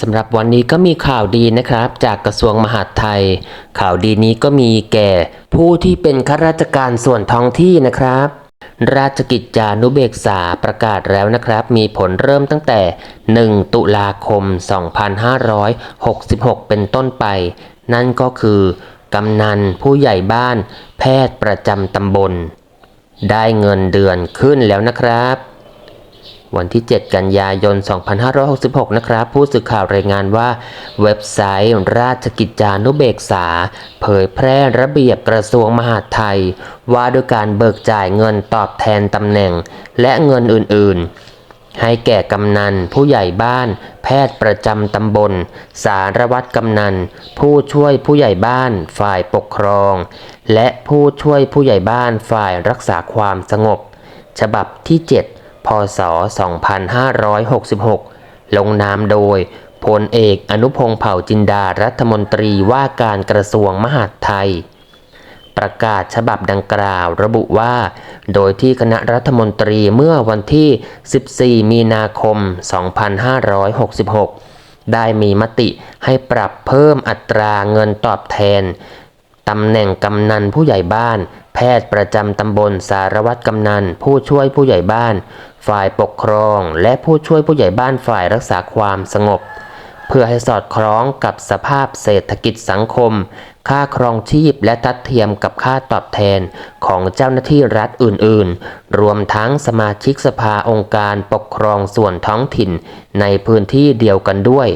สำหรับวันนี้ก็มีข่าวดีนะครับ จากกระทรวงมหาดไทย ข่าวดีนี้ก็มีแก่ผู้ที่เป็นข้าราชการส่วนท้องที่นะครับ ราชกิจจานุเบกษาประกาศแล้วนะครับ มีผลเริ่มตั้งแต่ 1 ตุลาคม 2566 เป็นต้นไป นั่นก็คือกำนันผู้ใหญ่บ้าน แพทย์ประจำตำบล ได้เงินเดือนขึ้นแล้วนะครับ วันที่ 7 กันยายน 2566 นะครับ ผู้สื่อข่าวรายงานว่าเว็บไซต์ราชกิจจานุเบกษา เผยแพร่ระเบียบกระทรวงมหาดไทย ว่าด้วยการเบิกจ่ายเงินตอบแทนตำแหน่ง และเงินอื่น ๆ ให้แก่กำนัน ผู้ใหญ่บ้าน แพทย์ประจำตำบล สารวัตรกำนัน ผู้ช่วยผู้ใหญ่บ้าน ฝ่ายปกครอง และผู้ช่วยผู้ใหญ่บ้านฝ่ายรักษาความสงบ ฉบับที่ 7 พศ 2566 ลงนามโดยพลเอกอนุพงษ์เผ่าจินดารัฐมนตรีว่าการกระทรวงมหาดไทย ประกาศฉบับดังกล่าวระบุว่า โดยที่คณะรัฐมนตรีเมื่อวันที่ 14 มีนาคม 2566 ได้มีมติให้ปรับเพิ่มอัตราเงินตอบแทนตำแหน่งกำนันผู้ใหญ่บ้าน แพทย์ประจำตำบลสารวัตรกำนัน ผู้ช่วยผู้ใหญ่บ้าน ฝ่ายปกครอง และผู้ช่วยผู้ใหญ่บ้านฝ่ายรักษาความสงบ เพื่อให้สอดคล้องกับสภาพเศรษฐกิจสังคม ค่าครองชีพและทัดเทียมกับค่าตอบแทนของเจ้าหน้าที่รัฐอื่น ๆ รวมทั้งสมาชิกสภาองค์การปกครองส่วนท้องถิ่นในพื้นที่เดียวกันด้วย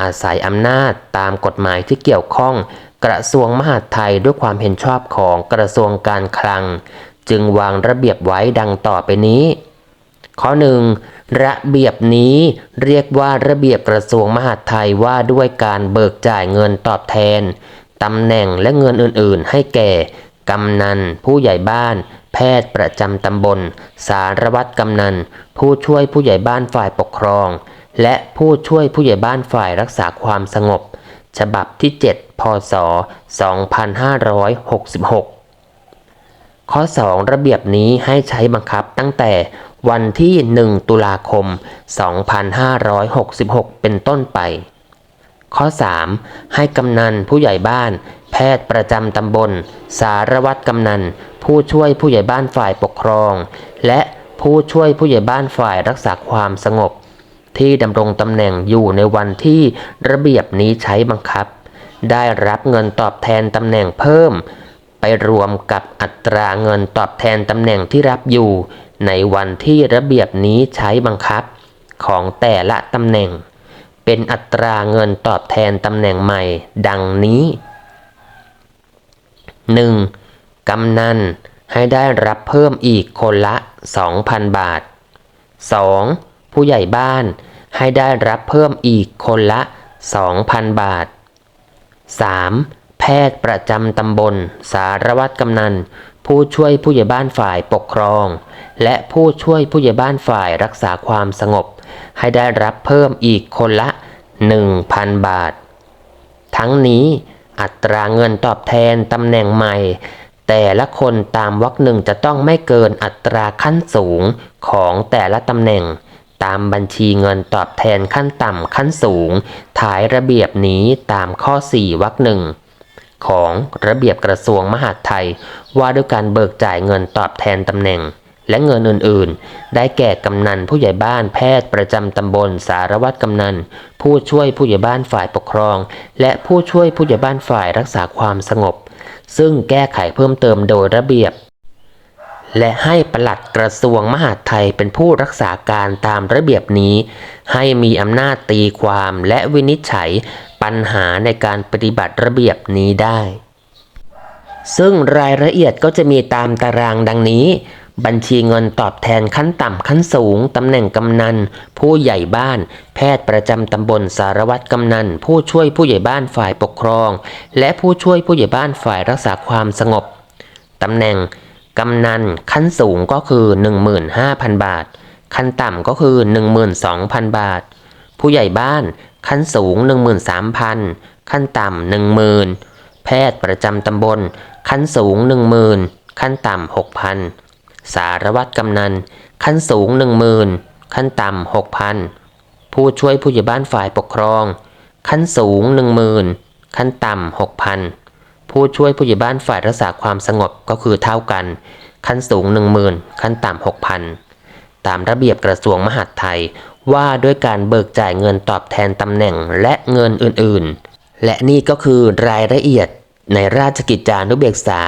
อาศัยอำนาจตามกฎหมายที่เกี่ยวข้อง กระทรวงมหาดไทยด้วยความเห็นชอบของกระทรวงการคลัง จึงวางระเบียบไว้ดังต่อไปนี้ ข้อหนึ่งระเบียบนี้เรียกว่าระเบียบกระทรวงมหาดไทยว่าด้วยการเบิกจ่ายเงินตอบแทนตำแหน่งและเงินอื่น ๆ ให้แก่กำนัน ผู้ใหญ่บ้าน แพทย์ประจำตำบล สารวัตรกำนัน ผู้ช่วยผู้ใหญ่บ้านฝ่ายปกครอง และผู้ช่วยผู้ใหญ่บ้านฝ่ายรักษาความสงบ ฉบับที่ 7 พศ 2566 ข้อ 2 ระเบียบนี้ให้ใช้บังคับตั้งแต่วันที่ 1 ตุลาคม 2566 เป็นต้นไป ข้อ 3 ให้กำนันผู้ใหญ่บ้าน แพทย์ประจำตำบล สารวัตรกำนัน ผู้ช่วยผู้ใหญ่บ้านฝ่ายปกครอง และผู้ช่วยผู้ใหญ่บ้านฝ่ายรักษาความสงบ ที่ดำรงตำแหน่งอยู่ในวันที่ระเบียบนี้ใช้บังคับ ได้รับเงินตอบแทนตำแหน่งเพิ่ม ไปรวมกับอัตราเงินตอบแทนตำแหน่งที่รับอยู่ ในวันที่ระเบียบนี้ใช้บังคับ ของแต่ละตำแหน่ง เป็นอัตราเงินตอบแทนตำแหน่งใหม่ ดังนี้ 1. กำนันให้ได้รับเพิ่มอีกคนละ 2,000 บาท 2. ผู้ใหญ่บ้าน ให้ได้รับเพิ่มอีกคนละ 2,000 บาท 3. แพทย์ประจำตำบล สารวัตรกำนัน ผู้ช่วยผู้ใหญ่บ้านฝ่ายปกครอง และผู้ช่วยผู้ใหญ่บ้านฝ่ายรักษาความสงบ ให้ได้รับเพิ่มอีกคนละ 1,000 บาท ทั้งนี้อัตราเงินตอบแทนตำแหน่งใหม่ แต่ละคนตามวรรคหนึ่งจะต้องไม่เกินอัตราขั้นสูงของแต่ละตำแหน่ง ตามบัญชีเงินตอบแทนขั้นต่ำขั้นสูงถ่ายระเบียบนี้ตามข้อ 4วรรคหนึ่งของระเบียบกระทรวงมหาดไทย ว่าด้วยการเบิกจ่ายเงินตอบแทนตำแหน่ง และเงินอื่นๆ ได้แก่กำนันผู้ใหญ่บ้านแพทย์ประจำตำบลสารวัตรกำนัน ผู้ช่วยผู้ใหญ่บ้านฝ่ายปกครอง และผู้ช่วยผู้ใหญ่บ้านฝ่ายรักษาความสงบ ซึ่งแก้ไขเพิ่มเติมโดยระเบียบ และให้ปลัดกระทรวงมหาดไทยเป็นผู้รักษาการตามระเบียบนี้ ให้มีอำนาจตีความและวินิจฉัยปัญหาในการปฏิบัติระเบียบนี้ได้ ซึ่งรายละเอียดก็จะมีตามตารางดังนี้ บัญชีเงินตอบแทนขั้นต่ำขั้นสูง ตำแหน่งกำนัน ผู้ใหญ่บ้าน แพทย์ประจำตำบลสารวัตรกำนัน ผู้ช่วยผู้ใหญ่บ้านฝ่ายปกครอง และผู้ช่วยผู้ใหญ่บ้านฝ่ายรักษาความสงบตำแหน่ง กำนันขั้นสูงก็คือ 15,000 บาท ขั้นต่ำก็คือ 12,000 บาท ผู้ใหญ่บ้านขั้นสูง 13,000 ขั้นต่ำ10,000 แพทย์ประจำตำบล ขั้นสูง 10,000 ขั้นต่ำ6,000 สารวัตรกำนัน ขั้นสูง 10,000 ขั้นต่ำ6,000 ผู้ผู้ช่วยผู้ใหญ่บ้านฝ่ายปกครอง ขั้นสูง 10,000 ขั้นต่ำ6,000 ผู้ช่วยผู้ใหญ่บ้านฝ่ายรักษาความสงบก็คือเท่ากัน ขั้นสูง 10,000 ขั้นต่ำ6,000 ตามระเบียบกระทรวงมหาดไทยว่าด้วยการเบิกจ่ายเงินตอบแทนตำแหน่งและเงินอื่นๆ และนี่ก็คือรายละเอียดในราชกิจจานุเบกษา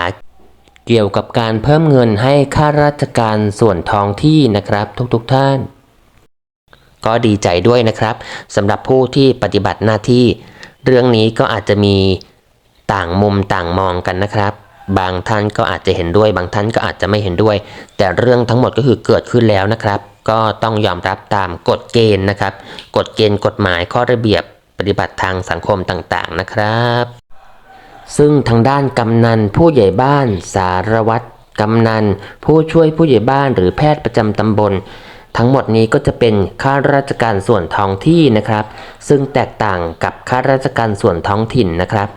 เกี่ยวกับการเพิ่มเงินให้ข้าราชการส่วนท้องที่นะครับทุกๆท่าน ก็ดีใจด้วยนะครับสำหรับผู้ที่ปฏิบัติหน้าที่ เรื่องนี้ก็อาจจะมี ต่างมุมต่างมองกันนะครับ บางท่านก็อาจจะเห็นด้วย บางท่านก็อาจจะไม่เห็นด้วย แต่เรื่องทั้งหมดก็คือเกิดขึ้นแล้วนะครับ ก็ต้องยอมรับตามกฎเกณฑ์นะครับ กฎเกณฑ์กฎหมายข้อระเบียบปฏิบัติทางสังคมต่างๆนะครับ ซึ่งทางด้านกำนันผู้ใหญ่บ้านสารวัตรกำนัน ผู้ช่วยผู้ใหญ่บ้านหรือแพทย์ประจำตำบล ทั้งหมดนี้ก็จะเป็นข้าราชการส่วนท้องที่นะครับ ซึ่งแตกต่างกับข้าราชการส่วนท้องถิ่นนะครับ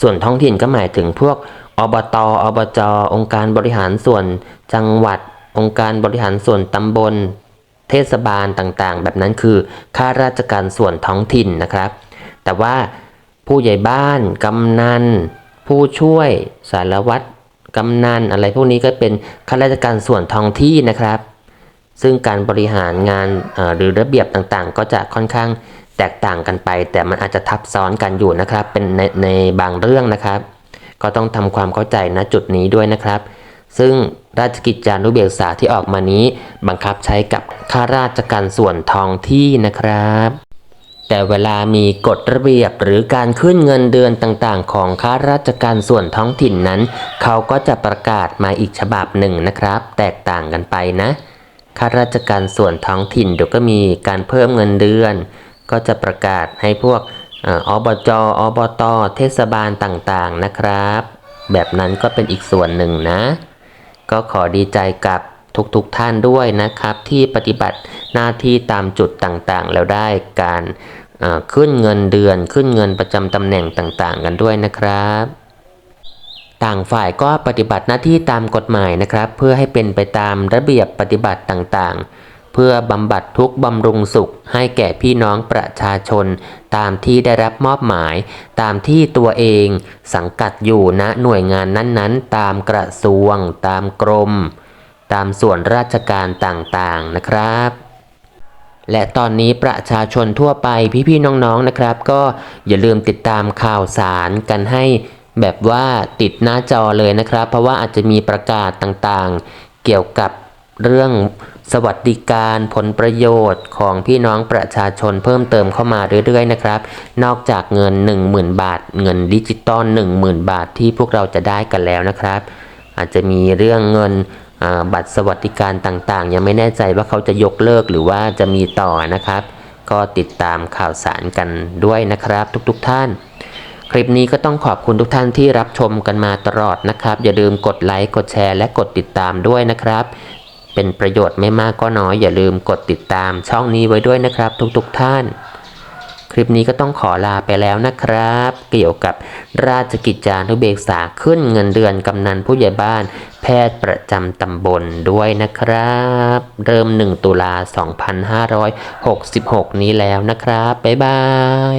ส่วนท้องถิ่นก็หมายถึงพวกอบต อบจ องค์การบริหารส่วนจังหวัด องค์การบริหารส่วนตำบล เทศบาลต่างๆ แบบนั้นคือข้าราชการส่วนท้องถิ่นนะครับ แต่ว่าผู้ใหญ่บ้าน กำนัน ผู้ช่วยสารวัตรกำนันอะไรพวกนี้ก็เป็นข้าราชการส่วนท้องที่นะครับ ซึ่งการบริหารงานหรือระเบียบต่างๆ ก็จะค่อนข้าง แตกต่างกันไป แต่มันอาจจะทับซ้อนกันอยู่นะครับ เป็นในในบางเรื่องนะครับ ก็ต้องทำความเข้าใจณจุดนี้ด้วยนะครับ ซึ่งราชกิจจานุเบกษาที่ออกมานี้ บังคับใช้กับข้าราชการส่วนท้องที่นะครับ แต่เวลามีกฎระเบียบหรือการขึ้นเงินเดือนต่างๆ ของข้าราชการส่วนท้องถิ่นนั้น เขาก็จะประกาศมาอีกฉบับหนึ่งนะครับ แตกต่างกันไปนะข้าราชการส่วนท้องถิ่นเดี๋ยวก็มีการเพิ่มเงินเดือน ก็จะประกาศให้พวกอบจอบต เทศบาลต่างๆนะครับ แบบนั้นก็เป็นอีกส่วนหนึ่งนะ ก็ขอดีใจกับทุกๆทท่านด้วยนะครับ ที่ปฏิบัติหน้าที่ตามจุดต่างๆ แล้วได้การขึ้นเงินเดือนขึ้นเงินประจำตำแหน่งต่างๆ กันด้วยนะครับ ต่างฝ่ายก็ปฏิบัติหน้าที่ตามกฎหมายนะครับ เพื่อให้เป็นไปตามระเบียบปฏิบัติต่างๆ เพื่อบำบัดทุกบำรุงสุขให้แก่พี่น้องประชาชน ตามที่ได้รับมอบหมาย ตามที่ตัวเองสังกัดอยู่ณหน่วยงานนั้นๆ ตามกระทรวง ตามกรม ตามส่วนราชการต่างๆนะครับและตอนนี้ประชาชนทั่วไปพี่ๆน้องๆนะครับ ก็อย่าลืมติดตามข่าวสารกันให้แบบว่าติดหน้าจอเลยนะครับ เพราะว่าอาจจะมีประกาศต่างๆ เกี่ยวกับ เรื่องสวัสดิการผลประโยชน์ของพี่น้องประชาชนเพิ่มเติมเข้ามาเรื่อยๆนะครับ นอกจากเงิน 10,000 บาท เงินดิจิตอล10,000 บาทที่พวกเราจะได้กันแล้วนะครับ อาจจะมีเรื่องเงินบัตรสวัสดิการต่างๆ ยังไม่แน่ใจว่าเขาจะยกเลิกหรือว่าจะมีต่อนะครับ ก็ติดตามข่าวสารกันด้วยนะครับทุกๆท่าน คลิปนี้ก็ต้องขอบคุณทุกท่านที่รับชมกันมาตลอดนะครับ อย่าลืมกดไลค์กดแชร์และกดติดตามด้วยนะครับ เป็นประโยชน์ไม่มากก็น้อยอย่าลืมกดติดตามช่องนี้ไว้ด้วยนะครับทุกๆท่าน คลิปนี้ก็ต้องขอลาไปแล้วนะครับ เกี่ยวกับราชกิจจานุเบกษาขึ้นเงินเดือนกำนันผู้ใหญ่บ้าน แพทย์ประจำตำบลด้วยนะครับ เริ่ม 1 ตุลา 2566 นี้แล้วนะครับ บ๊ายบาย